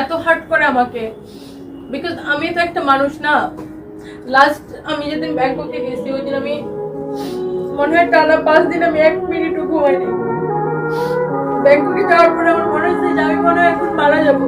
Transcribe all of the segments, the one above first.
এত হার্ট করে আমাকে। বিকজ আমি তো একটা মানুষ না। লাস্ট আমি যেদিন ব্যাংককে গেছি, ওই দিন আমি মনে হয় টানা পাঁচ দিন আমি এক মিনিটও ঘুমাইনি। ব্যাংককে যাওয়ার পরে আমার মনে হচ্ছে যে আমি মনে হয় এখন মারা যাব।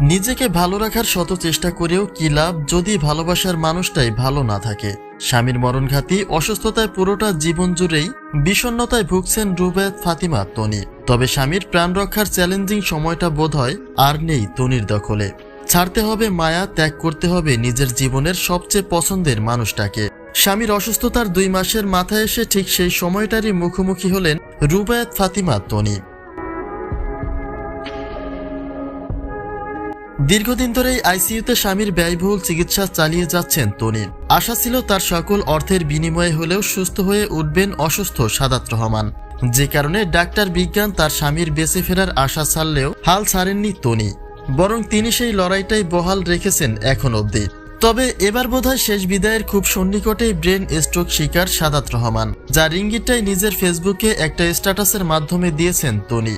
নিজেকে ভালো রাখার শত চেষ্টা করেও কি লাভ যদি ভালোবাসার মানুষটাই ভালো না থাকে? স্বামীর মরণঘাতী অসুস্থতায় পুরোটা জীবন জুড়েই বিষণ্ণতায় ভুগছেন রুবায়ত ফাতিমা, তনি। তবে স্বামীর প্রাণ রক্ষার চ্যালেঞ্জিং সময়টা বোধহয় আর নেই তনির দখলে। ছাড়তে হবে মায়া, ত্যাগ করতে হবে নিজের জীবনের সবচেয়ে পছন্দের মানুষটাকে। স্বামীর অসুস্থতার দুই মাসের মাথায় এসে ঠিক সেই সময়টারই মুখোমুখি হলেন রুবায়ত ফাতিমা, তনি। দীর্ঘদিন ধরেই আইসিইউতে স্বামীর ব্যয়বহুল চিকিৎসা চালিয়ে যাচ্ছেন তনি। আশা ছিল তার সকল অর্থের বিনিময়ে হলেও সুস্থ হয়ে উঠবেন অসুস্থ সাদাত রহমান। যে কারণে ডাক্তার বিজ্ঞান তার স্বামীর বেঁচে ফেরার আশা ছাড়লেও হাল ছাড়েননি তনি। বরং তিনি সেই লড়াইটাই বহাল রেখেছেন এখন অবধি। তবে এবার বোধহয় শেষ বিদায়ের খুব সন্নিকটেই ব্রেন স্ট্রোক শিকার সাদাত রহমান, যা রিঙ্গিটটাই নিজের ফেসবুকে একটা স্ট্যাটাসের মাধ্যমে দিয়েছেন তনি।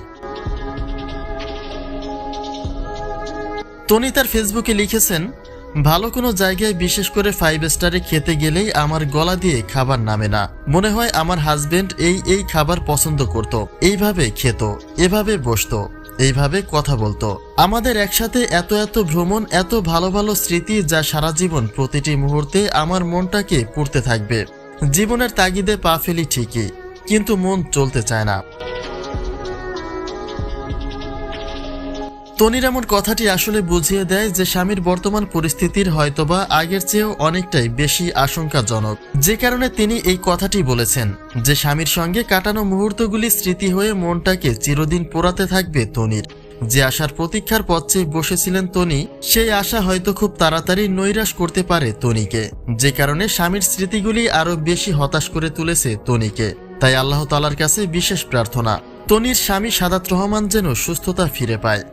টনি তার ফেসবুকে লিখেছেন, ভালো কোনো জায়গায় বিশেষ করে ফাইভ স্টারে খেতে গেলেই আমার গলা দিয়ে খাবার নামে না। মনে হয় আমার হাজবেন্ড এই এই খাবার পছন্দ করত। এইভাবে খেত, এভাবে বসতো, এইভাবে কথা বলতো। আমাদের একসাথে এত এত ভ্রমণ, এত ভালো ভালো স্মৃতি যা সারা জীবন প্রতিটি মুহূর্তে আমার মনটাকে পুড়তে থাকবে। জীবনের তাগিদে পা ফেলি ঠিকই, কিন্তু মন চলতে চায় না। তনির এমন কথাটি আসলে বুঝিয়ে দেয় যে স্বামীর বর্তমান পরিস্থিতির হয়তোবা আগের চেয়েও অনেকটাই বেশি আশঙ্কাজনক। যে কারণে তিনি এই কথাটি বলেছেন যে স্বামীর সঙ্গে কাটানো মুহূর্তগুলি স্মৃতি হয়ে মনটাকে চিরদিন পোড়াতে থাকবে তনির। যে আশার প্রতীক্ষার পথে বসেছিলেন তনি, সেই আশা হয়তো খুব তাড়াতাড়ি নৈরাশ করতে পারে তনিকে। যে কারণে স্বামীর স্মৃতিগুলি আরও বেশি হতাশ করে তুলেছে তনিকে। তাই আল্লাহ তালার কাছে বিশেষ প্রার্থনা। তনির স্বামী সাদাত রহমান যেন সুস্থতা ফিরে পায়।